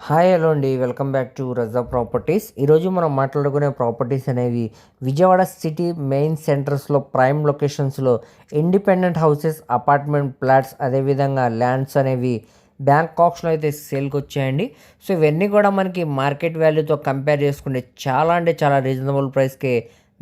Hi hello అండి. Welcome back to Raza properties. ఈరోజు మనం మాట్లాడుకునే ప్రాపర్టీస్ అనేవి విజయవాడ సిటీ మెయిన్ సెంటర్స్లో ప్రైమ్ లొకేషన్స్లో ఇండిపెండెంట్ హౌసెస్ అపార్ట్మెంట్ ఫ్లాట్స్ అదేవిధంగా ల్యాండ్స్ అనేవి బ్యాంక్ అయితే సేల్కి వచ్చాయండి. సో ఇవన్నీ కూడా మనకి మార్కెట్ వాల్యూతో కంపేర్ చేసుకుంటే చాలా అంటే చాలా రీజనబుల్ ప్రైస్కే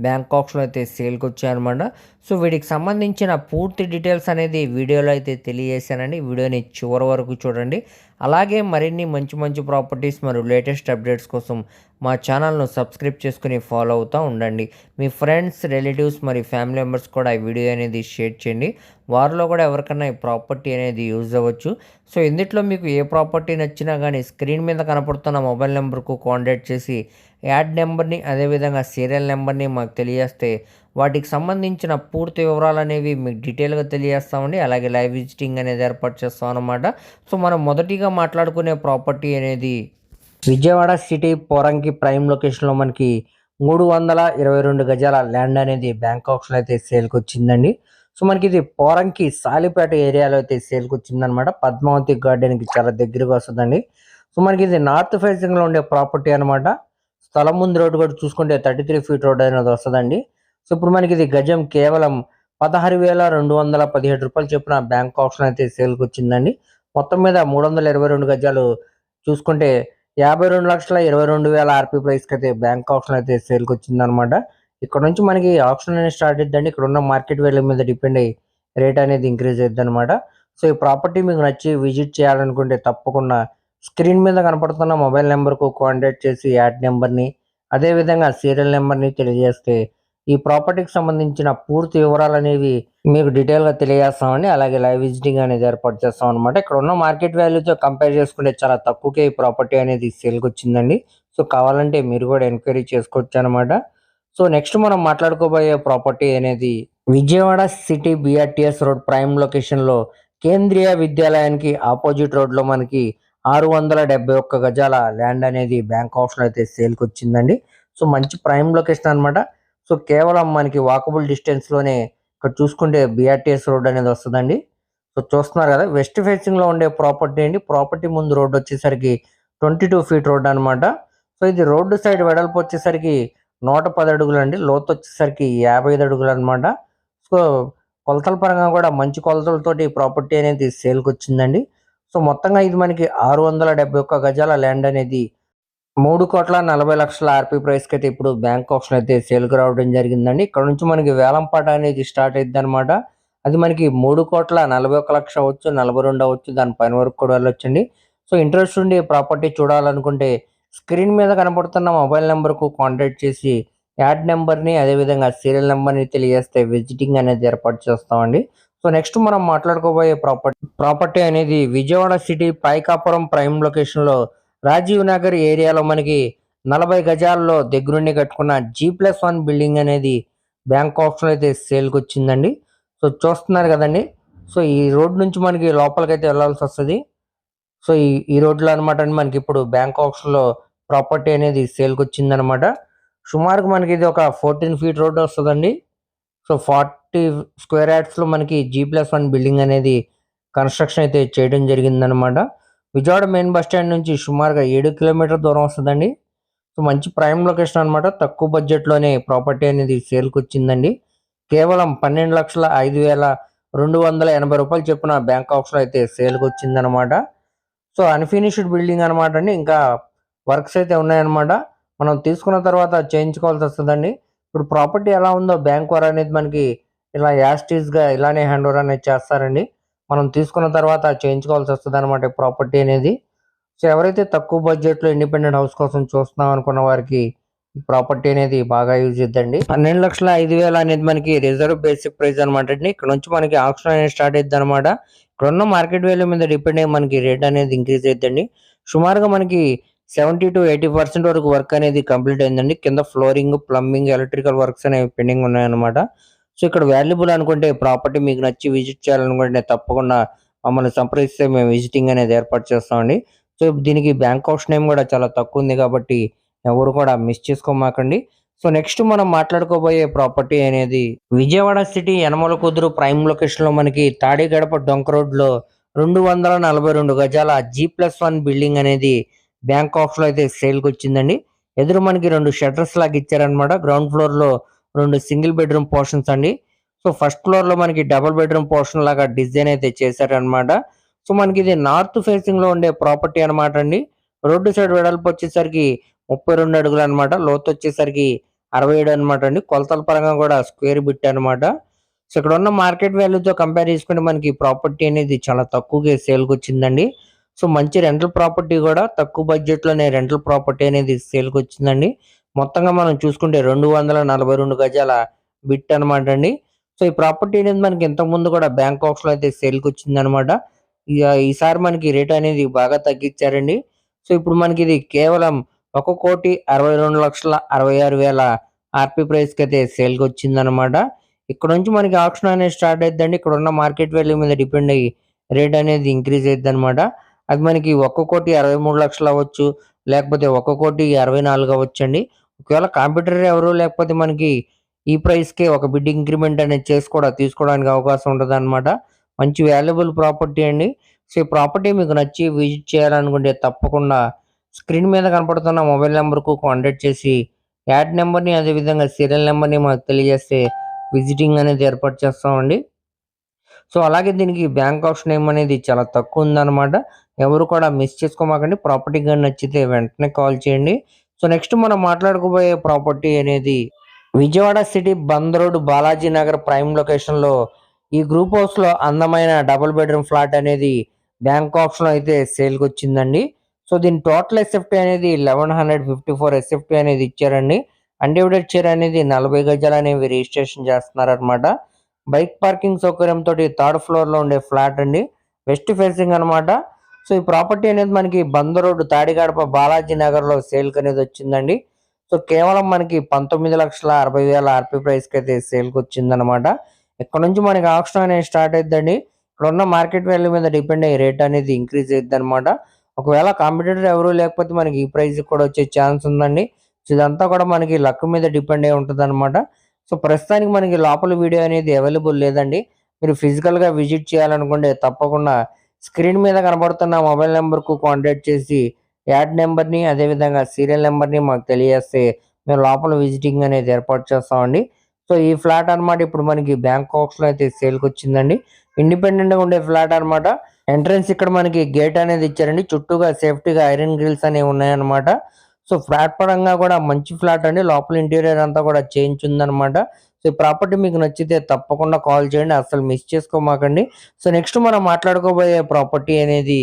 బ్యాంక్ అయితే సేల్కి వచ్చాయన్నమాట. సో వీటికి సంబంధించిన పూర్తి డీటెయిల్స్ అనేది వీడియోలో అయితే తెలియజేశానండి. వీడియోని చివరి వరకు చూడండి. అలాగే మరిన్ని మంచి మంచి ప్రాపర్టీస్ మరియు లేటెస్ట్ అప్డేట్స్ కోసం మా ఛానల్ను సబ్స్క్రైబ్ చేసుకుని ఫాలో అవుతూ ఉండండి. మీ ఫ్రెండ్స్ రిలేటివ్స్ మరియు ఫ్యామిలీ మెంబర్స్ కూడా ఈ వీడియో అనేది షేర్ చేయండి. వారిలో కూడా ఎవరికైనా ఈ ప్రాపర్టీ అనేది యూజ్ అవ్వచ్చు. సో ఇందులో మీకు ఏ ప్రాపర్టీ నచ్చినా కానీ స్క్రీన్ మీద కనపడుతున్న మొబైల్ నెంబర్కు కాంటాక్ట్ చేసి యాడ్ నెంబర్ని అదేవిధంగా సీరియల్ నెంబర్ని మాకు తెలియజేస్తే వాటికి సంబంధించిన పూర్తి వివరాలు అనేవి మీకు డీటెయిల్గా తెలియజేస్తామండి. అలాగే లైవ్ విజిటింగ్ అనేది ఏర్పాటు చేస్తాం అనమాట సో మనం మొదటిగా మాట్లాడుకునే ప్రాపర్టీ అనేది విజయవాడ సిటీ పోరంకి ప్రైమ్ లొకేషన్లో మనకి మూడు వందల ఇరవై రెండు గజాల ల్యాండ్ అనేది బ్యాంక్ ఆప్షన్ అయితే సేల్కి వచ్చిందండి. సో మనకి ఇది పోరంకి సాలిపేట ఏరియాలో అయితే సేల్కి వచ్చిందనమాట పద్మావతి గార్డెన్కి చాలా దగ్గరగా వస్తుందండి. సో మనకి ఇది నార్త్ ఫేసింగ్లో ఉండే ప్రాపర్టీ అనమాట స్థలం ముందు రోడ్డు కూడా చూసుకుంటే థర్టీ త్రీ ఫీట్ రోడ్ అనేది వస్తుందండి. సో ఇప్పుడు మనకి ఇది గజం కేవలం పదహారు వేల రెండు వందల పదిహేడు రూపాయలు చొప్పున బ్యాంక్ ఆప్షన్ అయితే సేల్కి వచ్చిందండి మొత్తం మీద మూడు వందల ఇరవై రెండు గజాలు చూసుకుంటే యాభై రెండు లక్షల ఇరవై రెండు వేల ఆర్పీ ప్రైస్కి అయితే బ్యాంక్ ఆప్షన్ అయితే సేల్కి వచ్చిందనమాట ఇక్కడ నుంచి మనకి ఆప్షన్ అనేది స్టార్ట్ అవుతుందండి ఇక్కడ ఉన్న మార్కెట్ వాల్యూ మీద డిపెండ్ అయ్యి రేట్ అనేది ఇంక్రీజ్ అవుతుంది అనమాట సో ఈ ప్రాపర్టీ మీకు నచ్చి విజిట్ చేయాలనుకుంటే తప్పకుండా స్క్రీన్ మీద కనపడుతున్న మొబైల్ నెంబర్కు కాంటాక్ట్ చేసి యాడ్ నెంబర్ని అదేవిధంగా సీరియల్ నెంబర్ని తెలియజేస్తే ఈ ప్రాపర్టీకి సంబంధించిన పూర్తి వివరాలు అనేవి మీకు డీటెయిల్గా తెలియజేస్తామండి. అలాగే లైవ్ విజిటింగ్ అనేది ఏర్పాటు చేస్తాం అనమాట ఇక్కడ ఉన్న మార్కెట్ వాల్యూతో కంపేర్ చేసుకుంటే చాలా తక్కువకే ఈ ప్రాపర్టీ అనేది సేల్కి వచ్చిందండి. సో కావాలంటే మీరు కూడా ఎంక్వైరీ చేసుకోవచ్చు అనమాట సో నెక్స్ట్ మనం మాట్లాడుకోబోయే ప్రాపర్టీ అనేది Vijayawada city BRTS road prime లొకేషన్లో కేంద్రీయ విద్యాలయానికి ఆపోజిట్ రోడ్లో మనకి ఆరు వందల డెబ్బై ఒక్క గజాల ల్యాండ్ అనేది బ్యాంక్ ఆప్షన్ అయితే సేల్కి వచ్చిందండి. సో మంచి ప్రైమ్ లొకేషన్ అనమాట సో కేవలం మనకి వాకబుల్ డిస్టెన్స్లోనే ఇక్కడ చూసుకుంటే బిఆర్టీఎస్ రోడ్ అనేది వస్తుందండి. సో చూస్తున్నారు కదా వెస్ట్ ఫేసింగ్లో ఉండే ప్రాపర్టీ అండి. ప్రాపర్టీ ముందు రోడ్డు వచ్చేసరికి ట్వంటీ టూ ఫీట్ రోడ్ అనమాట సో ఇది రోడ్డు సైడ్ వెడల్పు వచ్చేసరికి నూట పది అడుగులు అండి. లోతు వచ్చేసరికి యాభై ఐదు అడుగులు అనమాట సో కొలతల పరంగా కూడా మంచి కొలతలతోటి ప్రాపర్టీ అనేది సేల్కి వచ్చిందండి. సో మొత్తంగా ఇది మనకి ఆరు వందల డెబ్బై ఒక్క గజాల ల్యాండ్ అనేది మూడు కోట్ల నలభై లక్షల ఆర్పీ ప్రైస్కి అయితే ఇప్పుడు బ్యాంక్ ఆప్షన్ అయితే సేల్కి రావడం జరిగిందండి. ఇక్కడ నుంచి మనకి వేలంపాట అనేది స్టార్ట్ అయింది అనమాట అది మనకి మూడు కోట్ల నలభై ఒక లక్ష అవ్వచ్చు నలభై రెండు అవ్వచ్చు దాని పైన వరకు కూడా వెళ్ళొచ్చండి. సో ఇంట్రెస్ట్ ఉండి ప్రాపర్టీ చూడాలనుకుంటే స్క్రీన్ మీద కనపడుతున్న మొబైల్ నెంబర్కు కాంటాక్ట్ చేసి యాడ్ నెంబర్ని అదేవిధంగా సీరియల్ నెంబర్ని తెలియజేస్తే విజిటింగ్ అనేది ఏర్పాటు చేస్తామండి. సో నెక్స్ట్ మనం మాట్లాడుకోబోయే ప్రాపర్టీ ప్రాపర్టీ అనేది విజయవాడ సిటీ పైకాపురం ప్రైమ్ లొకేషన్లో రాజీవ్ నగర్ ఏరియాలో మనకి నలభై గజాల్లో దగ్గరుండి కట్టుకున్న జీ ప్లస్ వన్ బిల్డింగ్ అనేది బ్యాంక్ ఆప్షన్ అయితే సేల్కి వచ్చిందండి. సో చూస్తున్నారు కదండి. సో ఈ రోడ్ నుంచి మనకి లోపలికైతే వెళ్ళాల్సి వస్తుంది. సో ఈ ఈ రోడ్లో అనమాట మనకి ఇప్పుడు బ్యాంక్ ఆప్షన్లో ప్రాపర్టీ అనేది సేల్కి వచ్చిందనమాట సుమారుకు మనకి ఇది ఒక ఫోర్టీన్ ఫీట్ రోడ్ వస్తుందండి. సో ఫార్టీ స్క్వేర్ యార్డ్స్లో మనకి జీ ప్లస్ వన్ బిల్డింగ్ అనేది కన్స్ట్రక్షన్ అయితే చేయడం జరిగిందనమాట విజయవాడ మెయిన్ బస్ స్టాండ్ నుంచి సుమారుగా ఏడు కిలోమీటర్ దూరం వస్తుందండి. సో మంచి ప్రైమ్ లొకేషన్ అనమాట తక్కువ బడ్జెట్లోనే ప్రాపర్టీ అనేది సేల్కి వచ్చిందండి కేవలం పన్నెండు లక్షల ఐదు వేల రెండు వందల ఎనభై రూపాయలు చెప్పిన బ్యాంక్ ఆప్షన్ అయితే సేల్కి వచ్చిందనమాట సో అన్ఫినిష్డ్ బిల్డింగ్ అనమాట అండి. ఇంకా వర్క్స్ అయితే ఉన్నాయన్నమాట. మనం తీసుకున్న తర్వాత చేయించుకోవాల్సి వస్తుందండి. ఇప్పుడు ప్రాపర్టీ ఎలా ఉందో బ్యాంక్ వారు అనేది మనకి ఇలా యాస్టీస్గా ఇలానే హ్యాండ్ ఓవర్ అనేది చేస్తారండి. మనం తీసుకున్న తర్వాత చేయించుకోవాల్సి వస్తుంది అనమాట ప్రాపర్టీ అనేది. సో ఎవరైతే తక్కువ బడ్జెట్లో ఇండిపెండెంట్ హౌస్ కోసం చూస్తున్నాం అనుకున్న వారికి ఈ ప్రాపర్టీ అనేది బాగా యూజ్ చేద్దండి పన్నెండు లక్షల ఐదు వేల అనేది మనకి రిజర్వ్ బేసిక్ ప్రైస్ అనమాట అండి. ఇక్కడ నుంచి మనకి ఆప్షన్ అనేది స్టార్ట్ అవుతుంది అనమాట ఇక్కడ ఉన్న మార్కెట్ వాల్యూ మీద డిపెండ్ అయ్యి మనకి రేట్ అనేది ఇంక్రీజ్ అవుతుందండి సుమారుగా మనకి సెవెంటీ టు ఎయిటీ పర్సెంట్ వరకు వర్క్ అనేది కంప్లీట్ అయిందండి. కింద ఫ్లోరింగ్ ప్లంబింగ్ ఎలక్ట్రికల్ వర్క్స్ అనేవి పెండింగ్ ఉన్నాయన్నమాట. సో ఇక్కడ వాల్యుబుల్ అనుకుంటే ప్రాపర్టీ మీకు నచ్చి విజిట్ చేయాలనుకుంటే తప్పకుండా మమ్మల్ని సంప్రదిస్తే మేము విజిటింగ్ అనేది ఏర్పాటు చేస్తామండి. సో దీనికి బ్యాంక్ ఆప్షన్ నేమ్ కూడా చాలా తక్కువ ఉంది కాబట్టి ఎవరు కూడా మిస్ చేసుకోమాకండి. సో నెక్స్ట్ మనం మాట్లాడుకోబోయే ప్రాపర్టీ అనేది విజయవాడ సిటీ యనమల కుదురు ప్రైమ్ లొకేషన్లో మనకి తాడిగడప డొంక రోడ్లో రెండు వందల నలభై రెండు గజాల జీ ప్లస్ వన్ బిల్డింగ్ అనేది బ్యాంక్ ఆఫ్లో అయితే సేల్కి వచ్చిందండి ఎదురు మనకి రెండు షట్టర్స్ లాగా ఇచ్చారనమాట గ్రౌండ్ ఫ్లోర్లో రెండు సింగిల్ బెడ్రూమ్ పోర్షన్స్ అండి. సో ఫస్ట్ ఫ్లోర్లో మనకి డబుల్ బెడ్రూమ్ పోర్షన్ లాగా డిజైన్ అయితే చేశారనమాట సో మనకి ఇది నార్త్ ఫేసింగ్లో ఉండే ప్రాపర్టీ అనమాట అండి. రోడ్డు సైడ్ వెడల్పు వచ్చేసరికి ముప్పై రెండు అడుగులు అనమాట లోతు వచ్చేసరికి అరవై ఏడు అనమాట అండి. కొలతల పరంగా కూడా స్క్వేర్ బిట్ అనమాట సో ఇక్కడ ఉన్న మార్కెట్ వాల్యూతో కంపేర్ చేసుకుంటే మనకి ప్రాపర్టీ అనేది చాలా తక్కువగా సేల్కి వచ్చిందండి. సో మంచి రెంటల్ ప్రాపర్టీ కూడా తక్కువ బడ్జెట్లోనే రెంటల్ ప్రాపర్టీ అనేది సేల్కి వచ్చిందండి. మొత్తంగా మనం చూసుకుంటే రెండు వందల నలభై రెండు గజాల బిట్ అనమాట అండి. సో ఈ ప్రాపర్టీ అనేది మనకి ఇంతకుముందు కూడా బ్యాంకాక్స్లో అయితే సేల్కి వచ్చింది అనమాట ఈసారి మనకి రేట్ అనేది బాగా తగ్గించారండి. సో ఇప్పుడు మనకి ఇది కేవలం ఒక కోటి అరవై రెండు లక్షల అరవై ఆరు వేల ఆర్పి ప్రైస్కి అయితే సేల్కి వచ్చింది అనమాట ఇక్కడ నుంచి మనకి ఆప్షన్ అనేది స్టార్ట్ అయిద్దండి. ఇక్కడ ఉన్న మార్కెట్ వాల్యూ మీద డిపెండ్ అయ్యి రేట్ అనేది ఇంక్రీజ్ అవుతుంది అనమాట అది మనకి ఒక్క కోటి అరవై మూడు లక్షలు అవ్వచ్చు లేకపోతే ఒక్క కోటి అరవై నాలుగు అవ్వచ్చు అండి ఒకవేళ కాంప్యూటర్ ఎవరు లేకపోతే మనకి ఈ ప్రైస్కే ఒక బిడ్ ఇంక్రిమెంట్ అనేది చేసుకోవడం తీసుకోవడానికి అవకాశం ఉంటుంది అనమాట మంచి వాల్యుబుల్ ప్రాపర్టీ అండి. సో ఈ ప్రాపర్టీ మీకు నచ్చి విజిట్ చేయాలనుకుంటే తప్పకుండా స్క్రీన్ మీద కనపడుతున్న మొబైల్ నెంబర్కు కాంటాక్ట్ చేసి యాడ్ నెంబర్ని అదేవిధంగా సీరియల్ నెంబర్ని మాకు తెలియజేస్తే విజిటింగ్ అనేది ఏర్పాటు చేస్తామండి. సో అలాగే దీనికి బ్యాంక్ ఆప్షన్ నేమ్ అనేది చాలా తక్కువ ఉందన్నమాట. ఎవరు కూడా మిస్ చేసుకోమాకండి. ప్రాపర్టీ కానీ నచ్చితే వెంటనే కాల్ చేయండి. సో నెక్స్ట్ మనం మాట్లాడుకోబోయే ప్రాపర్టీ అనేది Vijayawada city Bandar road Balaji Nagar prime లొకేషన్లో ఈ గ్రూప్ హౌస్లో అందమైన డబుల్ బెడ్రూమ్ ఫ్లాట్ అనేది బ్యాంక్ ఆప్షన్ అయితే సేల్కి వచ్చిందండి. సో దీని టోటల్ ఎస్ఎఫ్టీ అనేది eleven hundred fifty four SFT అనేది ఇచ్చారండి. అన్డివిడెడ్ చైర్ అనేది నలభై గజాలు అనేవి రిజిస్ట్రేషన్ చేస్తున్నారనమాట బైక్ పార్కింగ్ సౌకర్యంతో థర్డ్ ఫ్లోర్లో ఉండే ఫ్లాట్ అండి. వెస్ట్ ఫేసింగ్ అనమాట సో ఈ ప్రాపర్టీ అనేది మనకి బంద రోడ్డు తాడిగడప బాలాజీ నగర్లో అనేది వచ్చిందండి. సో కేవలం మనకి పంతొమ్మిది లక్షల అరవై వేల ఆర్పీ ప్రైస్కి అయితే సేల్కి వచ్చిందనమాట ఇక్కడ నుంచి మనకి ఆప్షన్ అనేది స్టార్ట్ అయిద్దండి. ఇక్కడ ఉన్న మార్కెట్ వాల్యూ మీద డిపెండ్ అయ్యి రేట్ అనేది ఇంక్రీజ్ అవుతుంది అనమాట ఒకవేళ కాంపిటేటర్ ఎవరు లేకపోతే మనకి ఈ ప్రైస్ కూడా వచ్చే ఛాన్స్ ఉందండి. సో ఇదంతా కూడా మనకి లక్ మీద డిపెండ్ అయి ఉంటుంది అనమాట సో ప్రస్తుతానికి మనకి లోపల వీడియో అనేది అవైలబుల్ లేదండి. మీరు ఫిజికల్గా విజిట్ చేయాలనుకుంటే తప్పకుండా స్క్రీన్ మీద కనబడుతున్న మొబైల్ నెంబర్కు కాంటాక్ట్ చేసి యాడ్ నెంబర్ని అదేవిధంగా అదే విధంగా సీరియల్ నెంబర్ని మాకు తెలియజేస్తే మేము లోపల విజిటింగ్ అనేది ఏర్పాటు చేస్తామండి. సో ఈ ఫ్లాట్ అన్నమాట ఇప్పుడు మనకి బ్యాంకాక్స్లో అయితే సేల్కి వచ్చిందండి ఇండిపెండెంట్గా ఉండే ఫ్లాట్ అన్నమాట. ఎంట్రన్స్ ఇక్కడ మనకి గేట్ అనేది ఇచ్చారండి. చుట్టూగా సేఫ్టీగా ఐరన్ గ్రిల్స్ అనేవి ఉన్నాయన్నమాట. సో ఫ్లాట్ పరంగా కూడా మంచి ఫ్లాట్ అండి. లోపల ఇంటీరియర్ అంతా కూడా చేంజ్ సో ఈ ప్రాపర్టీ మీకు నచ్చితే తప్పకుండా కాల్ చేయండి అసలు మిస్ చేసుకోమాకండి. సో నెక్స్ట్ మనం మాట్లాడుకోబోయే ప్రాపర్టీ అనేది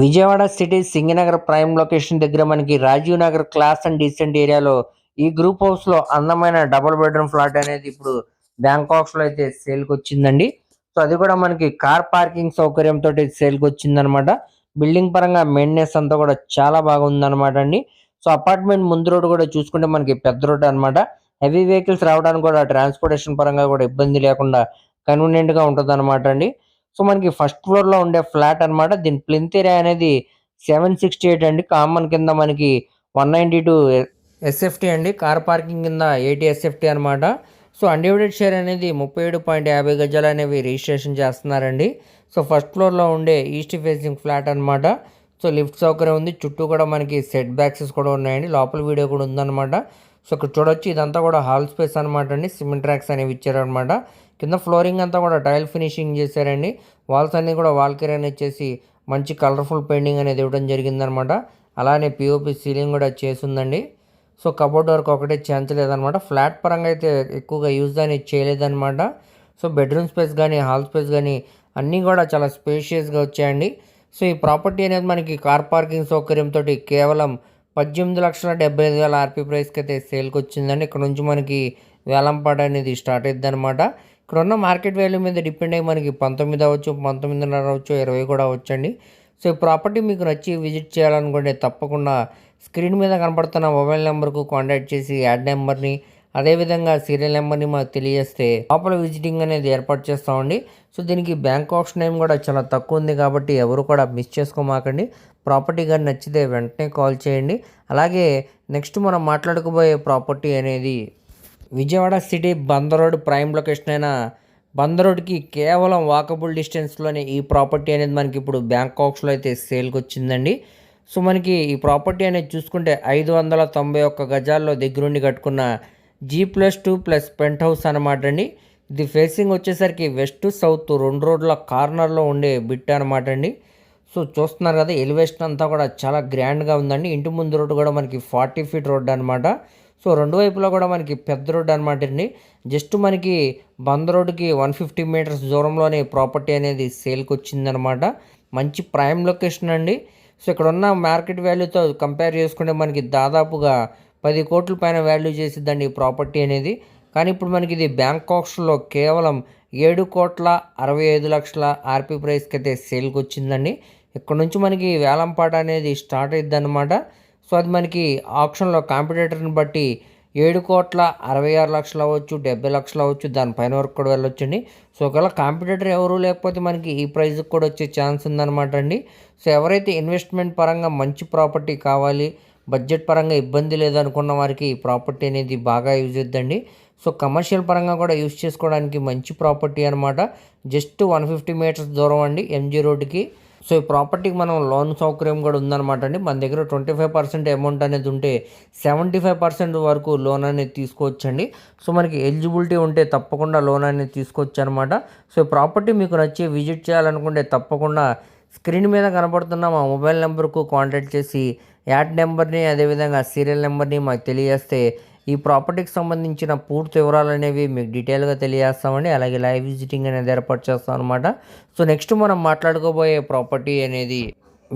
Vijayawada city Singh Nagar prime location దగ్గర మనకి Rajiv Nagar class and decent ఏరియాలో ఈ గ్రూప్ హౌస్లో అందమైన డబుల్ బెడ్రూమ్ ఫ్లాట్ అనేది ఇప్పుడు బ్యాంకాక్స్లో అయితే సేల్ వచ్చిందండి సో అది కూడా మనకి కార్ పార్కింగ్ సౌకర్యంతో సేల్కి వచ్చిందనమాట బిల్డింగ్ పరంగా మెయింటెనెన్స్ అంతా కూడా చాలా బాగుందనమాట అండి. సో అపార్ట్మెంట్ ముందు రోడ్ కూడా చూసుకుంటే మనకి పెద్ద రోడ్ అన్నమాట. హెవీ వెహికల్స్ రావడానికి కూడా ట్రాన్స్పోర్టేషన్ పరంగా కూడా ఇబ్బంది లేకుండా కన్వీనియంట్గా ఉంటుంది అనమాట అండి. సో మనకి ఫస్ట్ ఫ్లోర్లో ఉండే ఫ్లాట్ అనమాట దీని ప్లింత్ ఏరియా అనేది సెవెన్ సిక్స్టీ ఎయిట్ అండి. కామన్ కింద మనకి వన్ నైంటీ టూ ఎస్ఎఫ్టీ అండి. కార్ పార్కింగ్ కింద ఎయిటీ ఎస్ఎఫ్టీ అనమాట సో అన్డివిడెడ్ షేర్ అనేది ముప్పై ఏడు పాయింట్ యాభై గజాలు అనేవి రిజిస్ట్రేషన్ చేస్తున్నారండి. సో ఫస్ట్ ఫ్లోర్లో ఉండే ఈస్ట్ ఫేసింగ్ ఫ్లాట్ అనమాట సో లిఫ్ట్ సౌకర్యం ఉంది. చుట్టూ కూడా మనకి సెట్ బ్యాక్సెస్ కూడా ఉన్నాయండి. లోపల వీడియో కూడా ఉందన్నమాట. సో ఇక్కడ చూడొచ్చు ఇదంతా కూడా హాల్ స్పేస్ అనమాట అండి. సిమెంట్ ట్రాక్స్ అనేవి ఇచ్చారనమాట కింద ఫ్లోరింగ్ అంతా కూడా టైల్ ఫినిషింగ్ చేశారండి. వాల్స్ అన్నీ కూడా వాల్ కేర్ అనేది చేసి మంచి కలర్ఫుల్ పెయింటింగ్ అనేది ఇవ్వడం జరిగిందనమాట అలానే పిఓపి సీలింగ్ కూడా చేసిందండి సో కబోర్డ్ వర్క్ ఒకటే చేయించలేదన్నమాట. ఫ్లాట్ పరంగా అయితే ఎక్కువగా యూజ్ అనేది చేయలేదనమాట సో బెడ్రూమ్ స్పేస్ కానీ హాల్ స్పేస్ కానీ అన్నీ కూడా చాలా స్పేషియస్గా వచ్చాయండి. సో ఈ ప్రాపర్టీ అనేది మనకి కార్ పార్కింగ్ సౌకర్యంతో కేవలం పద్దెనిమిది లక్షల డెబ్బై ఐదు వేల ఆర్పీ ప్రైస్కి అయితే సేల్కి వచ్చిందండి ఇక్కడ నుంచి మనకి వేలంపాట అనేది స్టార్ట్ అయింది అనమాట ఇక్కడ ఉన్న మార్కెట్ వాల్యూ మీద డిపెండ్ అయ్యి మనకి పంతొమ్మిది అవ్వచ్చు పంతొమ్మిదిన్నర అవ్వచ్చు ఇరవై కూడా అవ్వచ్చండి. సో ఈ ప్రాపర్టీ మీకు నచ్చి విజిట్ చేయాలనుకుంటే తప్పకుండా స్క్రీన్ మీద కనపడుతున్న మొబైల్ నెంబర్కు కాంటాక్ట్ చేసి యాడ్ నెంబర్ని అదేవిధంగా సీరియల్ నెంబర్ని మాకు తెలియజేస్తే లోపల విజిటింగ్ అనేది ఏర్పాటు చేస్తామండి సో దీనికి బ్యాంక్ ఆప్షన్ నేమ్ కూడా చాలా తక్కువ ఉంది కాబట్టి ఎవరు కూడా మిస్ చేసుకోమాకండి. ప్రాపర్టీ కానీ నచ్చితే వెంటనే కాల్ చేయండి. అలాగే నెక్స్ట్ మనం మాట్లాడుకోబోయే ప్రాపర్టీ అనేది Vijayawada city Bandar road prime location అయిన బందర్ రోడ్కి కేవలం వాకబుల్ డిస్టెన్స్లోనే ఈ ప్రాపర్టీ అనేది మనకి ఇప్పుడు బ్యాంకాక్స్లో అయితే సేల్కి వచ్చిందండి. సో మనకి ఈ ప్రాపర్టీ అనేది చూసుకుంటే ఐదు వందల తొంభై ఒక్క గజాల్లో దగ్గరుండి కట్టుకున్న G plus two plus penthouse అనమాట అండి. ఇది ఫేసింగ్ వచ్చేసరికి వెస్ట్ సౌత్ రెండు రోడ్ల కార్నర్లో ఉండే బిట్ అనమాట అండి. సో చూస్తున్నారు కదా ఎలివేషన్ అంతా కూడా చాలా గ్రాండ్గా ఉందండి. ఇంటి ముందు రోడ్డు కూడా మనకి ఫార్టీ ఫీట్ రోడ్ అనమాట సో రెండు వైపులా కూడా మనకి పెద్ద రోడ్డు అనమాట అండి. జస్ట్ మనకి బంద్ రోడ్డుకి వన్ ఫిఫ్టీ మీటర్స్ దూరంలోనే ప్రాపర్టీ అనేది సేల్కి వచ్చిందనమాట మంచి ప్రైమ్ లొకేషన్ అండి. సో ఇక్కడ ఉన్న మార్కెట్ వాల్యూతో కంపేర్ చేసుకుంటే మనకి దాదాపుగా పది కోట్ల పైన వాల్యూ చేసిద్దండి ఈ ప్రాపర్టీ అనేది. కానీ ఇప్పుడు మనకి ఇది బ్యాంకాక్స్లో కేవలం ఏడు కోట్ల అరవై ఐదు లక్షల ఆర్పీ ప్రైస్కి అయితే సేల్కి వచ్చిందండి. ఇక్కడ నుంచి మనకి వేలంపాట అనేది స్టార్ట్ అయ్యిద్ది అనమాట సో అది మనకి ఆప్షన్లో కాంపిటేటర్ని బట్టి ఏడు కోట్ల అరవై ఆరు లక్షలు అవ్వచ్చు డెబ్బై లక్షలు అవ్వచ్చు దానిపైన వరకు కూడా వెళ్ళొచ్చండి. సో ఒకవేళ కాంపిటేటర్ ఎవరు లేకపోతే మనకి ఈ ప్రైస్కి కూడా వచ్చే ఛాన్స్ ఉందన్నమాట అండి. సో ఎవరైతే ఇన్వెస్ట్మెంట్ పరంగా మంచి ప్రాపర్టీ కావాలి బడ్జెట్ పరంగా ఇబ్బంది లేదనుకున్న వారికి ఈ ప్రాపర్టీ అనేది బాగా యూజ్ అవుతుందండి సో కమర్షియల్ పరంగా కూడా యూజ్ చేసుకోవడానికి మంచి ప్రాపర్టీ అనమాట జస్ట్ వన్ ఫిఫ్టీ మీటర్స్ దూరం అండి ఎంజీ రోడ్డుకి. సో ఈ ప్రాపర్టీకి మనం లోన్ సౌకర్యం కూడా ఉందన్నమాట అండి. మన దగ్గర ట్వంటీ ఫైవ్ పర్సెంట్ అమౌంట్ అనేది ఉంటే సెవెంటీ ఫైవ్ పర్సెంట్ వరకు లోన్ అనేది తీసుకోవచ్చండి. సో మనకి ఎలిజిబిలిటీ ఉంటే తప్పకుండా లోన్ అనేది తీసుకోవచ్చు అనమాట సో ఈ ప్రాపర్టీ మీకు నచ్చి విజిట్ చేయాలనుకుంటే తప్పకుండా స్క్రీన్ మీద కనబడుతున్న మా మొబైల్ నెంబర్కు కాంటాక్ట్ చేసి యాడ్ నెంబర్ని అదేవిధంగా సీరియల్ నెంబర్ని మాకు తెలియజేస్తే ఈ ప్రాపర్టీకి సంబంధించిన పూర్తి వివరాలు అనేవి మీకు డీటెయిల్గా తెలియజేస్తామండి. అలాగే లైవ్ విజిటింగ్ అనేది ఏర్పాటు చేస్తాం అనమాట సో నెక్స్ట్ మనం మాట్లాడుకోబోయే ప్రాపర్టీ అనేది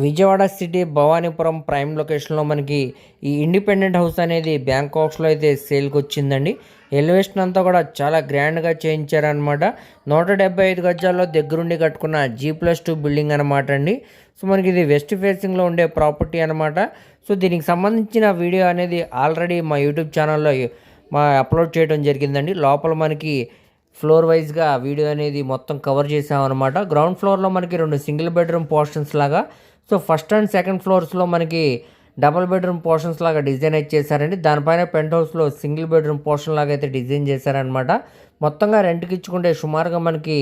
విజయవాడ సిటీ భవానీపురం ప్రైమ్ లొకేషన్లో మనకి ఈ ఇండిపెండెంట్ హౌస్ అనేది బ్యాంకాక్స్లో అయితే సేల్కి వచ్చిందండి ఎలివేషన్ అంతా కూడా చాలా గ్రాండ్గా చేయించారనమాట నూట డెబ్బై ఐదు గజాల్లో దగ్గరుండి కట్టుకున్న జీ ప్లస్ టూ బిల్డింగ్ అనమాట అండి. సో మనకి ఇది వెస్ట్ ఫేసింగ్లో ఉండే ప్రాపర్టీ అనమాట సో దీనికి సంబంధించిన వీడియో అనేది ఆల్రెడీ మా యూట్యూబ్ ఛానల్లో మా అప్లోడ్ చేయడం జరిగిందండి. లోపల మనకి ఫ్లోర్ వైజ్గా వీడియో అనేది మొత్తం కవర్ చేసామన్నమాట గ్రౌండ్ ఫ్లోర్లో మనకి రెండు సింగిల్ బెడ్రూమ్ పోర్షన్స్ లాగా. సో ఫస్ట్ అండ్ సెకండ్ ఫ్లోర్స్లో మనకి డబుల్ బెడ్రూమ్ పోర్షన్స్ లాగా డిజైన్ అయితే చేశారండి. దానిపైన పెంట్ హౌస్లో సింగిల్ బెడ్రూమ్ పోర్షన్ లాగా అయితే డిజైన్ చేశారనమాట మొత్తంగా రెంట్కి ఇచ్చుకుంటే సుమారుగా మనకి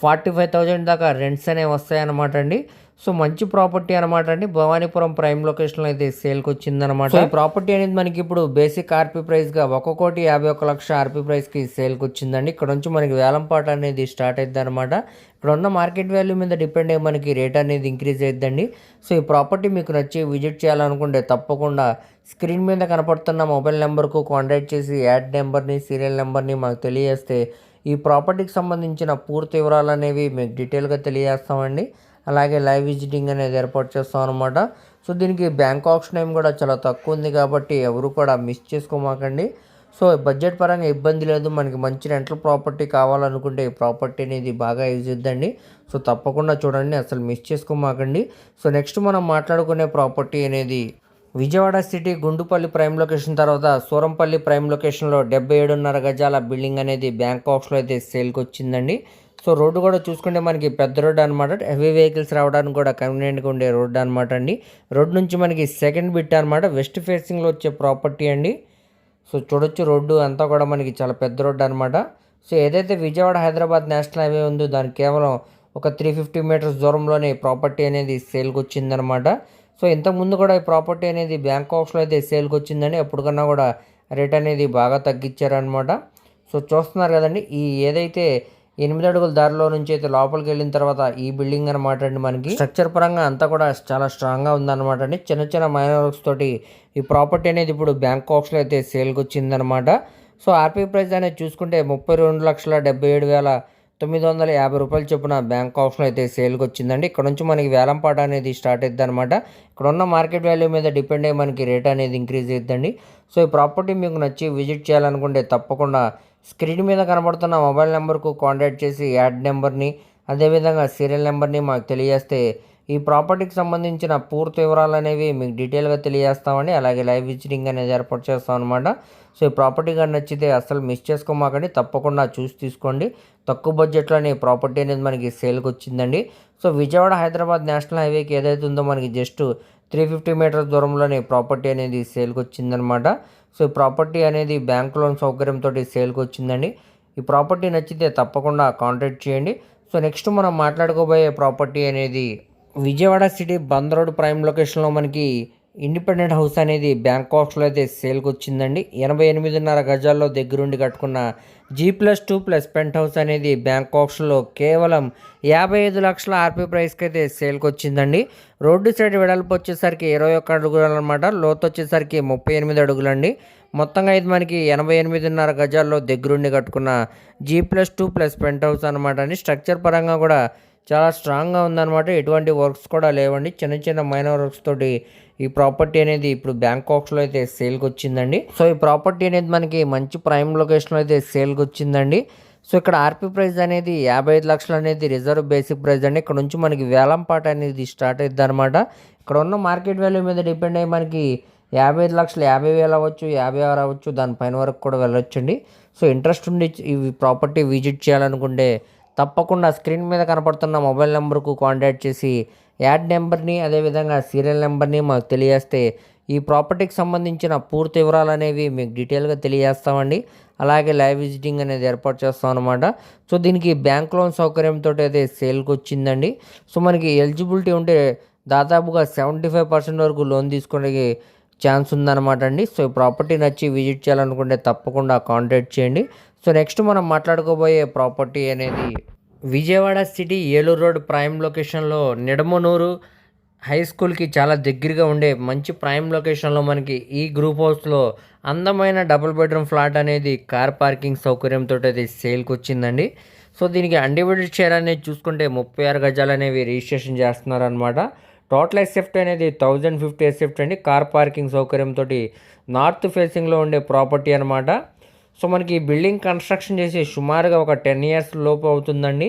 ఫార్టీ ఫైవ్ థౌజండ్ దాకా రెంట్స్ అనేవి వస్తాయన్నమాట అండి. సో మంచి ప్రాపర్టీ అనమాట అండి. భవానీపురం ప్రైమ్ లొకేషన్లో అయితే సేల్కి వచ్చిందనమాట ఈ ప్రాపర్టీ అనేది మనకి ఇప్పుడు బేసిక్ ఆర్పీ ప్రైస్గా ఒక కోటి యాభై ఒక లక్ష ఆర్పీ ప్రైస్కి సేల్కి వచ్చిందండి ఇక్కడ నుంచి మనకి వేలంపాట అనేది స్టార్ట్ అవుతుంది అనమాట ఇక్కడ ఉన్న మార్కెట్ వాల్యూ మీద డిపెండ్ అయ్యి మనకి రేట్ అనేది ఇంక్రీజ్ అవుతుందండి సో ఈ ప్రాపర్టీ మీకు నచ్చి విజిట్ చేయాలనుకుంటే తప్పకుండా స్క్రీన్ మీద కనపడుతున్న మొబైల్ నెంబర్కు కాంటాక్ట్ చేసి యాడ్ నెంబర్ని సీరియల్ నెంబర్ని మాకు తెలియజేస్తే ఈ ప్రాపర్టీకి సంబంధించిన పూర్తి వివరాలు అనేవి మీకు డీటెయిల్గా తెలియజేస్తామండి. అలాగే లైవ్ విజిటింగ్ అనేది ఏర్పాటు చేస్తాం అనమాట సో దీనికి బ్యాంక్ ఆప్షన్ ఏం కూడా చాలా తక్కువ ఉంది కాబట్టి ఎవరు కూడా మిస్ చేసుకోమాకండి. సో బడ్జెట్ పరంగా ఇబ్బంది లేదు. మనకి మంచి రెంటల్ ప్రాపర్టీ కావాలనుకుంటే ఈ ప్రాపర్టీ అనేది బాగా యూజ్ ఇద్దండి సో తప్పకుండా చూడండి అసలు మిస్ చేసుకోమాకండి. సో నెక్స్ట్ మనం మాట్లాడుకునే ప్రాపర్టీ అనేది Vijayawada city Gundupalli prime location తర్వాత సూరంపల్లి ప్రైమ్ లొకేషన్లో డెబ్బై ఏడున్నర గజాల బిల్డింగ్ అనేది బ్యాంకాక్స్లో అయితే సేల్కి వచ్చిందండి సో రోడ్డు కూడా చూసుకుంటే మనకి పెద్ద రోడ్డు అనమాట హెవీ వెహికల్స్ రావడానికి కూడా కన్వీనియంట్గా ఉండే రోడ్డు అనమాట అండి. రోడ్డు నుంచి మనకి సెకండ్ బిట్ అనమాట వెస్ట్ ఫేసింగ్లో వచ్చే ప్రాపర్టీ అండి. సో చూడొచ్చు రోడ్డు అంతా కూడా మనకి చాలా పెద్ద రోడ్డు అనమాట సో ఏదైతే విజయవాడ హైదరాబాద్ నేషనల్ హైవే ఉందో దానికి కేవలం ఒక త్రీ ఫిఫ్టీ మీటర్స్ దూరంలోనే ప్రాపర్టీ అనేది సేల్కి వచ్చిందనమాట సో ఇంతకుముందు కూడా ఈ ప్రాపర్టీ అనేది బ్యాంకాక్స్లో అయితే సేల్కి వచ్చిందని ఎప్పటికన్నా కూడా రేట్ అనేది బాగా తగ్గించారనమాట సో చూస్తున్నారు కదండి ఈ ఏదైతే ఎనిమిది అడుగుల దారిలో నుంచి అయితే లోపలికి వెళ్ళిన తర్వాత ఈ బిల్డింగ్ అనమాట అండి మనకి. స్ట్రక్చర్ పరంగా అంతా కూడా చాలా స్ట్రాంగ్గా ఉందన్నమాట అండి. చిన్న చిన్న మైనర్ వర్క్స్ తోటి ఈ ప్రాపర్టీ అనేది ఇప్పుడు బ్యాంకాక్స్లో అయితే సేల్కి వచ్చిందనమాట సో ఆర్పీ ప్రైస్ అనేది చూసుకుంటే ముప్పై రెండు లక్షల డెబ్బై ఏడు వేల తొమ్మిది వందల యాభై రూపాయలు చొప్పున బ్యాంక్ ఆప్షన్ అయితే సేల్కి వచ్చిందండి ఇక్కడ నుంచి మనకి వేలంపాట అనేది స్టార్ట్ అవుతుంది అనమాట ఇక్కడ ఉన్న మార్కెట్ వాల్యూ మీద డిపెండ్ అయ్యి మనకి రేట్ అనేది ఇంక్రీజ్ అవుతుందండి సో ఈ ప్రాపర్టీ మీకు నచ్చి విజిట్ చేయాలనుకుంటే తప్పకుండా స్క్రీన్ మీద కనబడుతున్న మొబైల్ నెంబర్కు కాంటాక్ట్ చేసి యాడ్ నెంబర్ని అదేవిధంగా సీరియల్ నెంబర్ని మాకు తెలియజేస్తే ఈ ప్రాపర్టీకి సంబంధించిన పూర్తి వివరాలు అనేవి మీకు డీటెయిల్గా తెలియజేస్తామండి. అలాగే లైవ్ విజిటింగ్ అనేది ఏర్పాటు చేస్తాం అనమాట సో ఈ ప్రాపర్టీ కానీ నచ్చితే అసలు మిస్ చేసుకోమాకండి. తప్పకుండా చూసి తీసుకోండి. తక్కువ బడ్జెట్లోనే ప్రాపర్టీ అనేది మనకి సేల్కి వచ్చిందండి. సో విజయవాడ హైదరాబాద్ నేషనల్ హైవేకి ఏదైతే ఉందో మనకి జస్ట్ త్రీ ఫిఫ్టీ మీటర్స్ దూరంలోనే ప్రాపర్టీ అనేది సేల్కి వచ్చిందనమాట సో ఈ ప్రాపర్టీ అనేది బ్యాంక్ లోన్ సౌకర్యంతో సేల్కి వచ్చిందండి. ఈ ప్రాపర్టీ నచ్చితే తప్పకుండా కాంటాక్ట్ చేయండి. సో నెక్స్ట్ మనం మాట్లాడుకోబోయే ప్రాపర్టీ అనేది Vijayawada city Bandar road prime లొకేషన్లో మనకి ఇండిపెండెంట్ హౌస్ అనేది బ్యాంకాక్స్లో అయితే సేల్కి వచ్చిందండి. ఎనభై ఎనిమిదిన్నర గజాల్లో దగ్గరుండి కట్టుకున్న G plus two plus penthouse అనేది బ్యాంకాక్స్లో కేవలం యాభై ఐదు లక్షల ఆర్పీ ప్రైస్కి అయితే సేల్కి వచ్చిందండి. రోడ్డు సైడ్ వెడల్పు వచ్చేసరికి ఇరవై ఒక్క అడుగులు అనమాట లోతు వచ్చేసరికి ముప్పై ఎనిమిది అడుగులండి. మొత్తంగా ఇది మనకి ఎనభై ఎనిమిదిన్నర గజాల్లో దగ్గరుండి కట్టుకున్న G plus two plus penthouse అనమాట అండి. స్ట్రక్చర్ పరంగా కూడా చాలా స్ట్రాంగ్గా ఉందన్నమాట. ఎటువంటి వర్క్స్ కూడా లేవండి. చిన్న చిన్న మైనర్ వర్క్స్ తోటి ఈ ప్రాపర్టీ అనేది ఇప్పుడు బ్యాంకాక్స్లో అయితే సేల్కి వచ్చిందండి. సో ఈ ప్రాపర్టీ అనేది మనకి మంచి ప్రైమ్ లొకేషన్లో అయితే సేల్కి వచ్చిందండి. సో ఇక్కడ ఆర్పీ ప్రైస్ అనేది యాభై ఐదు లక్షలు అనేది రిజర్వ్ బేసిక్ ప్రైస్ అండి. ఇక్కడ నుంచి మనకి వేలంపాట అనేది స్టార్ట్ అవుతుంది అనమాట ఇక్కడ ఉన్న మార్కెట్ వాల్యూ మీద డిపెండ్ అయ్యి మనకి యాభై ఐదు లక్షలు యాభై వేలు అవ్వచ్చు యాభై ఆరు అవ్వచ్చు దానిపైన వరకు కూడా వెళ్ళొచ్చండి. సో ఇంట్రెస్ట్ ఉండి ఈ ప్రాపర్టీ విజిట్ చేయాలనుకుంటే తప్పకుండా స్క్రీన్ మీద కనపడుతున్న మొబైల్ నెంబర్కు కాంటాక్ట్ చేసి యాడ్ నెంబర్ని అదేవిధంగా సీరియల్ నెంబర్ని మాకు తెలియజేస్తే ఈ ప్రాపర్టీకి సంబంధించిన పూర్తి వివరాలు అనేవి మీకు డీటెయిల్గా తెలియజేస్తామండి. అలాగే లైవ్ విజిటింగ్ అనేది ఏర్పాటు చేస్తాం అనమాట సో దీనికి బ్యాంక్ లోన్ సౌకర్యంతో అయితే సేల్కి వచ్చిందండి. సో మనకి ఎలిజిబిలిటీ ఉంటే దాదాపుగా సెవెంటీ ఫైవ్ పర్సెంట్ వరకు లోన్ తీసుకునే ఛాన్స్ ఉందన్నమాట అండి. సో ఈ ప్రాపర్టీ నచ్చి విజిట్ చేయాలనుకుంటే తప్పకుండా కాంటాక్ట్ చేయండి. సో నెక్స్ట్ మనం మాట్లాడుకోబోయే ప్రాపర్టీ అనేది Vijayawada city Eluru road prime లొకేషన్లో నిడమనూరు హై స్కూల్కి చాలా దగ్గరగా ఉండే మంచి ప్రైమ్ లొకేషన్లో మనకి ఈ గ్రూప్ హౌస్లో అందమైన డబుల్ బెడ్రూమ్ ఫ్లాట్ అనేది కార్ పార్కింగ్ సౌకర్యంతో అది సేల్కి వచ్చిందండి. సో దీనికి అన్డివైడెడ్ షేర్ అనేది చూసుకుంటే ముప్పై ఆరు గజాలు అనేవి రిజిస్ట్రేషన్ చేస్తున్నారనమాట టోటల్ ఎస్ఎఫ్ట్ అనేది థౌజండ్ ఫిఫ్టీ ఎస్ఎఫ్ట్ అండి. కార్ పార్కింగ్ సౌకర్యంతో నార్త్ ఫేసింగ్లో ఉండే ప్రాపర్టీ అనమాట సో మనకి బిల్డింగ్ కన్స్ట్రక్షన్ చేసి సుమారుగా ఒక టెన్ ఇయర్స్ లోపు అవుతుందండి.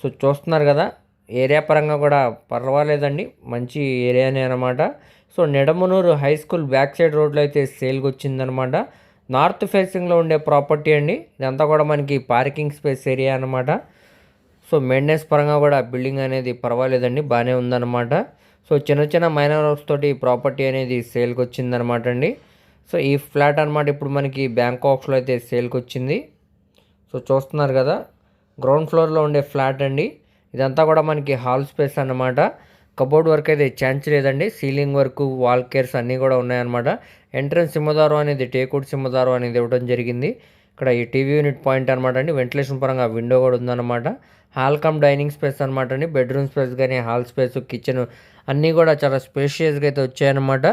సో చూస్తున్నారు కదా ఏరియా పరంగా కూడా పర్వాలేదండి మంచి ఏరియానే అనమాట so Nidamanuru high school back side రోడ్లో అయితే సేల్కి వచ్చిందనమాట నార్త్ ఫేసింగ్లో ఉండే ప్రాపర్టీ అండి ఇదంతా కూడా మనకి పార్కింగ్ స్పేస్ ఏరియా అనమాట సో మెయింటెనెన్స్ పరంగా కూడా బిల్డింగ్ అనేది పర్వాలేదండి బాగానే ఉందన్నమాట. సో చిన్న చిన్న మైనర్ వర్క్స్ తోటి ప్రాపర్టీ అనేది సేల్కి వచ్చిందనమాట అండి. సో ఈ ఫ్లాట్ అనమాట ఇప్పుడు మనకి బ్యాంకాక్స్లో అయితే సేల్కి వచ్చింది సో చూస్తున్నారు కదా గ్రౌండ్ ఫ్లోర్లో ఉండే ఫ్లాట్ అండి. ఇదంతా కూడా మనకి హాల్ స్పేస్ అన్నమాట. కబోర్డ్ వర్క్ అయితే ఛాన్స్ లేదండి. సీలింగ్ వర్క్ వాల్ కేర్స్ అన్నీ కూడా ఉన్నాయన్నమాట. ఎంట్రన్స్ సింహదారం అనేది టేకుడ్ సింహదారం అనేది ఇవ్వడం జరిగింది. ఇక్కడ ఈ టీవీ యూనిట్ పాయింట్ అనమాట అండి. వెంటిలేషన్ పరంగా విండో కూడా ఉందన్నమాట. హాల్ కమ్ డైనింగ్ స్పేస్ అనమాట అండి. బెడ్రూమ్ స్పేస్ కానీ హాల్ స్పేస్ కిచెన్ అన్నీ కూడా చాలా స్పేషియస్గా అయితే వచ్చాయన్నమాట.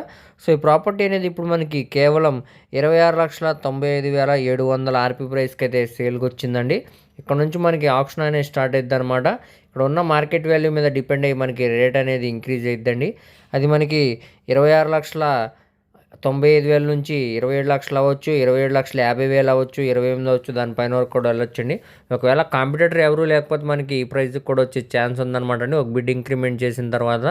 సో ఈ ప్రాపర్టీ అనేది ఇప్పుడు మనకి కేవలం ఇరవై ఆరు లక్షల తొంభై ఐదు వేల ఏడు వందల ఆర్పీ ప్రైస్కి అయితే సేల్కి వచ్చిందండి. ఇక్కడ నుంచి మనకి ఆప్షన్ అనేది స్టార్ట్ అవుతుంది అనమాట ఇక్కడ ఉన్న మార్కెట్ వాల్యూ మీద డిపెండ్ అయ్యి మనకి రేట్ అనేది ఇంక్రీజ్ అవుతుందండి అది మనకి ఇరవై ఆరు లక్షల తొంభై ఐదు వేల నుంచి ఇరవై ఏడు లక్షలు అవ్వచ్చు ఇరవై ఏడు లక్షల యాభై వేలు అవ్వచ్చు ఇరవై ఎనిమిది అవ్వచ్చు దానిపైన వరకు కూడా వెళ్ళొచ్చండి. ఒకవేళ కాంపిటేటర్ ఎవరు లేకపోతే మనకి ఈ ప్రైస్కి కూడా వచ్చే ఛాన్స్ ఉందన్నమాట అండి. ఒక బిడ్ ఇంక్రిమెంట్ చేసిన తర్వాత.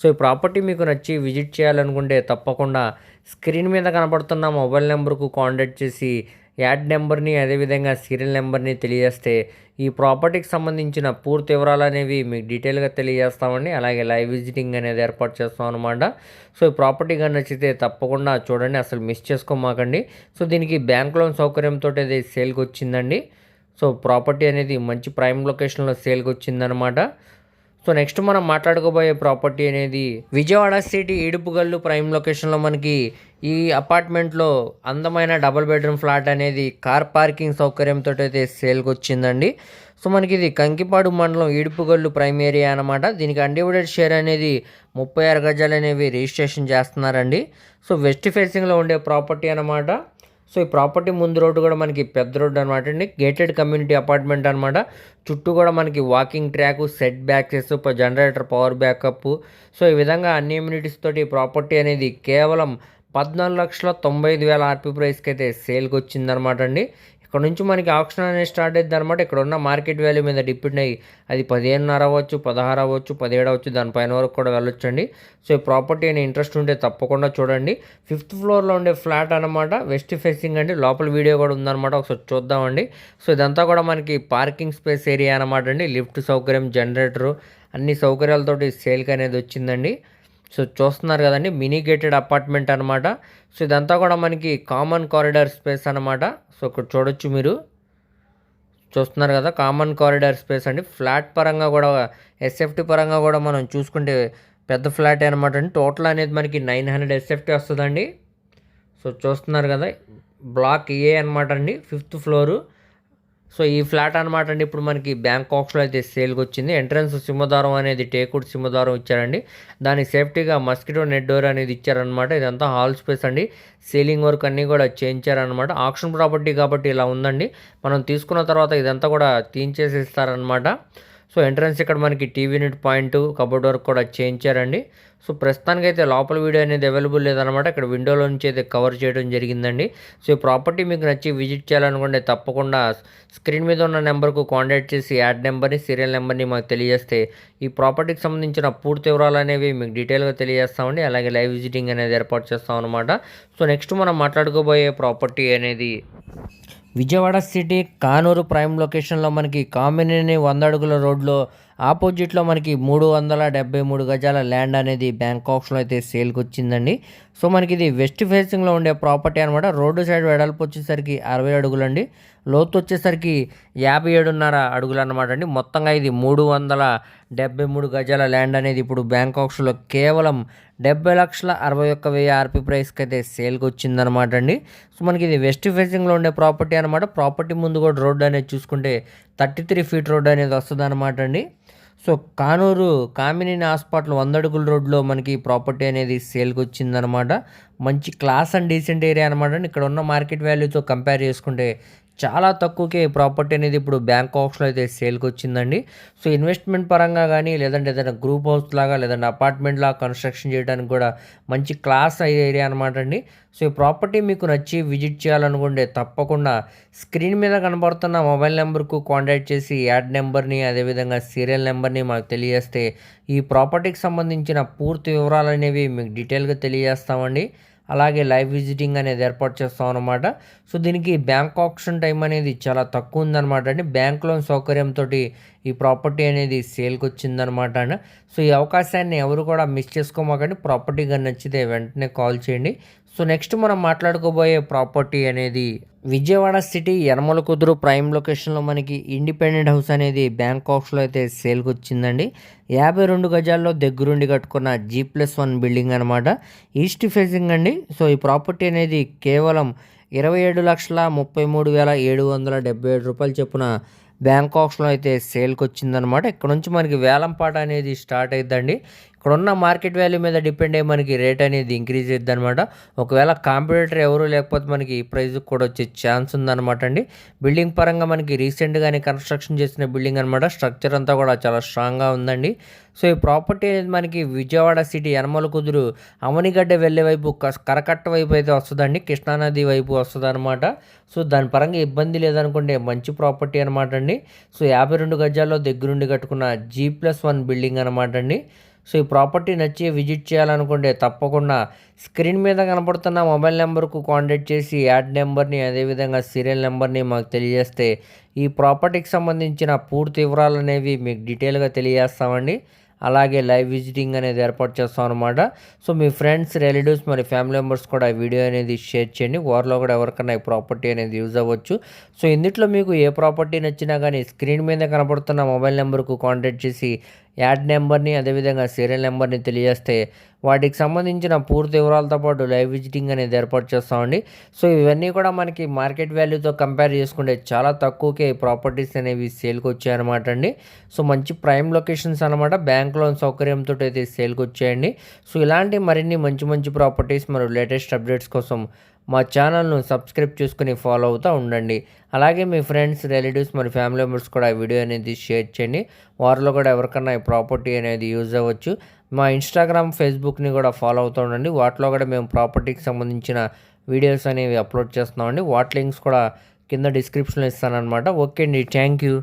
సో ఈ ప్రాపర్టీ మీకు నచ్చి విజిట్ చేయాలనుకుంటే తప్పకుండా స్క్రీన్ మీద కనపడుతున్న మొబైల్ నెంబర్కు కాంటాక్ట్ చేసి యాడ్ నెంబర్ని అదేవిధంగా సీరియల్ నెంబర్ని తెలియజేస్తే ఈ ప్రాపర్టీకి సంబంధించిన పూర్తి వివరాలు అనేవి మీకు డీటెయిల్గా తెలియజేస్తామండి. అలాగే లైవ్ విజిటింగ్ అనేది ఏర్పాటు చేస్తాం అనమాట సో ఈ ప్రాపర్టీ కానీ నచ్చితే తప్పకుండా చూడండి అసలు మిస్ చేసుకోమాకండి. సో దీనికి బ్యాంక్ లోన్ సౌకర్యంతో అది సేల్కి వచ్చిందండి. సో ప్రాపర్టీ అనేది మంచి ప్రైమ్ లొకేషన్లో సేల్కి వచ్చిందనమాట సో నెక్స్ట్ మనం మాట్లాడుకోబోయే ప్రాపర్టీ అనేది విజయవాడ సిటీ ఈడుపుగల్లు ప్రైమ్ లొకేషన్లో మనకి ఈ అపార్ట్మెంట్లో అందమైన డబుల్ బెడ్రూమ్ ఫ్లాట్ అనేది కార్ పార్కింగ్ సౌకర్యంతో అయితే సేల్కి వచ్చిందండి సో మనకి ఇది కంకిపాడు మండలం ఈడుపుగల్లు ప్రైమ్ ఏరియా అనమాట దీనికి అన్డివైడెడ్ షేర్ అనేది ముప్పై ఆరు గజాలు అనేవి రిజిస్ట్రేషన్ చేస్తున్నారండి. సో వెస్ట్ ఫేసింగ్లో ఉండే ప్రాపర్టీ అనమాట సో ఈ ప్రాపర్టీ ముందు రోడ్డు కూడా మనకి పెద్ద రోడ్డు అనమాట అండి. గేటెడ్ కమ్యూనిటీ అపార్ట్మెంట్ అనమాట చుట్టూ కూడా మనకి వాకింగ్ ట్రాక్ సెట్ బ్యాక్సెస్ జనరేటర్ పవర్ బ్యాకప్. సో ఈ విధంగా అన్ని ఇమ్యూనిటీస్ తోటి ఈ ప్రాపర్టీ అనేది కేవలం పద్నాలుగు లక్షల తొంభై ఐదు వేల ఆర్పీ ప్రైస్కి అయితే సేల్కి వచ్చిందనమాట అండి. ఇక్కడ నుంచి మనకి ఆప్షన్ అనేది స్టార్ట్ అవుతుంది అనమాట ఇక్కడ ఉన్న మార్కెట్ వాల్యూ మీద డిపెండ్ అయ్యి అది పదిహేనున్నర అవ్వచ్చు పదహారు అవ్వచ్చు పదిహేడు అవ్వచ్చు దానిపైన వరకు కూడా వెళ్ళొచ్చండి. సో ఈ ప్రాపర్టీ అని ఇంట్రెస్ట్ ఉంటే తప్పకుండా చూడండి. ఫిఫ్త్ ఫ్లోర్లో ఉండే ఫ్లాట్ అనమాట వెస్ట్ ఫేసింగ్ అండి. లోపల వీడియో కూడా ఉందన్నమాట ఒకసారి చూద్దామండి. సో ఇదంతా కూడా మనకి పార్కింగ్ స్పేస్ ఏరియా అనమాట అండి. లిఫ్ట్ సౌకర్యం జనరేటరు అన్ని సౌకర్యాలతోటి సేల్కి అనేది వచ్చిందండి. సో చూస్తున్నారు కదండి మినీ గేటెడ్ అపార్ట్మెంట్ అనమాట సో ఇదంతా కూడా మనకి కామన్ కారిడార్ స్పేస్ అనమాట సో ఇక్కడ చూడొచ్చు మీరు. చూస్తున్నారు కదా కామన్ కారిడార్ స్పేస్ అండి. ఫ్లాట్ పరంగా కూడా ఎస్ఎఫ్టీ పరంగా కూడా మనం చూసుకుంటే పెద్ద ఫ్లాట్ అనమాట అండి. టోటల్ అనేది మనకి నైన్ హండ్రెడ్ ఎస్ఎఫ్టీ వస్తుందండి. సో చూస్తున్నారు కదా బ్లాక్ ఏ అనమాట అండి ఫిఫ్త్ ఫ్లోరు. సో ఈ ఫ్లాట్ అనమాట అండి. ఇప్పుడు మనకి బ్యాంకాక్స్లో అయితే సేల్కి వచ్చింది ఎంట్రన్స్ సింహదారం అనేది టేకుడ్ సింహదారం ఇచ్చారండి. దానికి సేఫ్టీగా మస్కిటో నెట్ డోర్ అనేది ఇచ్చారనమాట ఇదంతా హాల్ స్పేస్ అండి. సీలింగ్ వర్క్ అన్నీ కూడా చేయించారనమాట ఆక్షన్ ప్రాపర్టీ కాబట్టి ఇలా ఉందండి. మనం తీసుకున్న తర్వాత ఇదంతా కూడా తీయించేసి ఇస్తారనమాట సో ఎంట్రన్స్ ఇక్కడ మనకి TV unit point cupboard work కూడా చేయించారండి. సో ప్రస్తుతానికి అయితే లోపల వీడియో అనేది అవైలబుల్ లేదనమాట ఇక్కడ విండోలో నుంచి అయితే కవర్ చేయడం జరిగిందండి. సో ఈ ప్రాపర్టీ మీకు నచ్చి విజిట్ చేయాలనుకుంటే తప్పకుండా స్క్రీన్ మీద ఉన్న నెంబర్కు కాంటాక్ట్ చేసి యాడ్ నెంబర్ని సీరియల్ నెంబర్ని మాకు తెలియజేస్తే ఈ ప్రాపర్టీకి సంబంధించిన పూర్తి వివరాలు అనేవి మీకు డీటెయిల్గా తెలియజేస్తామండి. అలాగే లైవ్ విజిటింగ్ అనేది ఏర్పాటు చేస్తాం అనమాట సో నెక్స్ట్ మనం మాట్లాడుకోబోయే ప్రాపర్టీ అనేది విజయవాడ సిటీ కానూరు ప్రైమ్ లొకేషన్లో మనకి కామినేని వంద అడుగుల రోడ్లో ఆపోజిట్లో మనకి మూడు వందల డెబ్బై మూడు గజాల ల్యాండ్ అనేది బ్యాంకాక్స్లో అయితే సేల్కి వచ్చిందండి. సో మనకి ఇది వెస్ట్ ఫేసింగ్లో ఉండే ప్రాపర్టీ అనమాట రోడ్డు సైడ్ వెడల్పు వచ్చేసరికి అరవై అడుగులండి. లోతు వచ్చేసరికి యాభై ఏడున్నర అడుగులు అనమాట అండి. మొత్తంగా ఇది మూడు వందల డెబ్బై మూడు గజాల ల్యాండ్ అనేది ఇప్పుడు బ్యాంకాక్స్లో కేవలం డెబ్బై లక్షల అరవై ఒక్క వెయ్యి ఆర్పీ ప్రైస్కి అయితే సేల్కి వచ్చిందనమాట అండి. సో మనకి ఇది వెస్ట్ ఫేసింగ్లో ఉండే ప్రాపర్టీ అనమాట ప్రాపర్టీ ముందు కూడా రోడ్డు అనేది చూసుకుంటే థర్టీ త్రీ ఫీట్ రోడ్ అనేది వస్తుంది అనమాట అండి. సో కానూరు కామినేని హాస్పిటల్ వంద అడుగుల రోడ్లో మనకి ప్రాపర్టీ అనేది సేల్కి వచ్చిందనమాట మంచి క్లాస్ అండ్ డీసెంట్ ఏరియా అనమాట ఇక్కడ ఉన్న మార్కెట్ వాల్యూతో కంపేర్ చేసుకుంటే చాలా తక్కువకే ప్రాపర్టీ అనేది ఇప్పుడు బ్యాంక్ బ్యాంకాక్స్లో అయితే సేల్కి వచ్చిందండి సో ఇన్వెస్ట్మెంట్ పరంగా కానీ లేదంటే ఏదైనా గ్రూప్ హౌస్ లాగా లేదంటే అపార్ట్మెంట్ లాగా కన్స్ట్రక్షన్ చేయడానికి కూడా మంచి క్లాస్ ఏరియా అనమాట అండి. సో ఈ ప్రాపర్టీ మీకు నచ్చి విజిట్ చేయాలనుకుంటే తప్పకుండా స్క్రీన్ మీద కనబడుతున్న మొబైల్ నెంబర్కు కాంటాక్ట్ చేసి యాడ్ నెంబర్ని అదేవిధంగా సీరియల్ నెంబర్ని మాకు తెలియజేస్తే ఈ ప్రాపర్టీకి సంబంధించిన పూర్తి వివరాలు అనేవి మీకు డీటెయిల్గా తెలియజేస్తామండి. అలాగే లైవ్ విజిటింగ్ అనేది ఏర్పాటు చేస్తాం అనమాట సో దీనికి బ్యాంక్ ఆప్షన్ టైం అనేది చాలా తక్కువ ఉందన్నమాట అండి. బ్యాంక్ లోన్ సౌకర్యంతో ఈ ప్రాపర్టీ అనేది సేల్కి వచ్చిందనమాట అండి. సో ఈ అవకాశాన్ని ఎవరు కూడా మిస్ చేసుకోమాకండి. ప్రాపర్టీ కానీ నచ్చితే వెంటనే కాల్ చేయండి. సో నెక్స్ట్ మనం మాట్లాడుకోబోయే ప్రాపర్టీ అనేది విజయవాడ సిటీ యనమల కుదురు ప్రైమ్ లొకేషన్లో మనకి ఇండిపెండెంట్ హౌస్ అనేది బ్యాంకాక్స్లో అయితే సేల్కి వచ్చిందండి యాభై రెండు గజాల్లో దగ్గరుండి కట్టుకున్న జీ ప్లస్ వన్ బిల్డింగ్ అనమాట ఈస్ట్ ఫేసింగ్ అండి. సో ఈ ప్రాపర్టీ అనేది కేవలం ఇరవై ఏడు లక్షల ముప్పై మూడు వేల ఏడు వందల డెబ్బై ఏడు రూపాయలు చొప్పున బ్యాంకాక్స్లో అయితే సేల్కి వచ్చిందనమాట ఇక్కడ నుంచి మనకి వేలంపాట అనేది స్టార్ట్ అయిద్దండి. ఇక్కడ ఉన్న మార్కెట్ వాల్యూ మీద డిపెండ్ అయ్యి మనకి రేట్ అనేది ఇంక్రీజ్ అవుతుంది అనమాట ఒకవేళ కాంపిటేటర్ ఎవరు లేకపోతే మనకి ఈ ప్రైస్ కూడా వచ్చే ఛాన్స్ ఉందన్నమాట అండి. బిల్డింగ్ పరంగా మనకి రీసెంట్గానే కన్స్ట్రక్షన్ చేసిన బిల్డింగ్ అనమాట స్ట్రక్చర్ అంతా కూడా చాలా స్ట్రాంగ్గా ఉందండి. సో ఈ ప్రాపర్టీ అనేది మనకి విజయవాడ సిటీ యనమల కుదురు అవనిగడ్డ వెళ్ళే వైపు కరకట్ట వైపు అయితే వస్తుందండి. కృష్ణానది వైపు వస్తుంది అనమాట సో దాని పరంగా ఇబ్బంది లేదనుకుంటే మంచి ప్రాపర్టీ అనమాట అండి. సో యాభై రెండు గజాల్లో దగ్గరుండి కట్టుకున్న జీ ప్లస్ వన్ బిల్డింగ్ అనమాట అండి. సో ఈ ప్రాపర్టీ నచ్చి విజిట్ చేయాలనుకుంటే తప్పకుండా స్క్రీన్ మీద కనపడుతున్న మొబైల్ నెంబర్కు కాంటాక్ట్ చేసి యాడ్ నెంబర్ని అదేవిధంగా సీరియల్ నెంబర్ని మాకు తెలియజేస్తే ఈ ప్రాపర్టీకి సంబంధించిన పూర్తి వివరాలు అనేవి మీకు డీటెయిల్గా తెలియజేస్తామండి. అలాగే లైవ్ విజిటింగ్ అనేది ఏర్పాటు చేస్తాం అనమాట సో మీ ఫ్రెండ్స్ రిలేటివ్స్ మరి ఫ్యామిలీ మెంబర్స్ కూడా వీడియో అనేది షేర్ చేయండి. వారిలో కూడా ఎవరికైనా ఈ ప్రాపర్టీ అనేది యూజ్ అవ్వచ్చు. సో ఇందులో మీకు ఏ ప్రాపర్టీ నచ్చినా కానీ స్క్రీన్ మీద కనపడుతున్న మొబైల్ నెంబర్కు కాంటాక్ట్ చేసి యాడ్ నెంబర్ని అదేవిధంగా సీరియల్ నెంబర్ని తెలియజేస్తే వాటికి సంబంధించిన పూర్తి వివరాలతో పాటు లైవ్ విజిటింగ్ అనేది ఏర్పాటు చేస్తామండి. సో ఇవన్నీ కూడా మనకి మార్కెట్ వాల్యూతో కంపేర్ చేసుకుంటే చాలా తక్కువకే ప్రాపర్టీస్ అనేవి సేల్కి వచ్చాయన్నమాట అండి. సో మంచి ప్రైమ్ లొకేషన్స్ అనమాట బ్యాంక్ లోన్ సౌకర్యంతో అయితే సేల్కి వచ్చాయండి. సో ఇలాంటి మరిన్ని మంచి మంచి ప్రాపర్టీస్ మరియు లేటెస్ట్ అప్డేట్స్ కోసం మా ఛానల్ను సబ్స్క్రైబ్ చేసుకుని ఫాలో అవుతూ ఉండండి. అలాగే మీ ఫ్రెండ్స్ రిలేటివ్స్ మరి ఫ్యామిలీ మెంబర్స్ కూడా వీడియో అనేది షేర్ చేయండి. వారిలో కూడా ఎవరికన్నా ఈ ప్రాపర్టీ అనేది యూజ్ అవ్వచ్చు. మా ఇన్స్టాగ్రామ్ ఫేస్బుక్ని కూడా ఫాలో అవుతూ ఉండండి. వాటిలో కూడా మేము ప్రాపర్టీకి సంబంధించిన వీడియోస్ అనేవి అప్లోడ్ చేస్తున్నామండి. వాటి లింక్స్ కూడా కింద డిస్క్రిప్షన్లో ఇస్తానమాట ఓకే అండి. Thank you.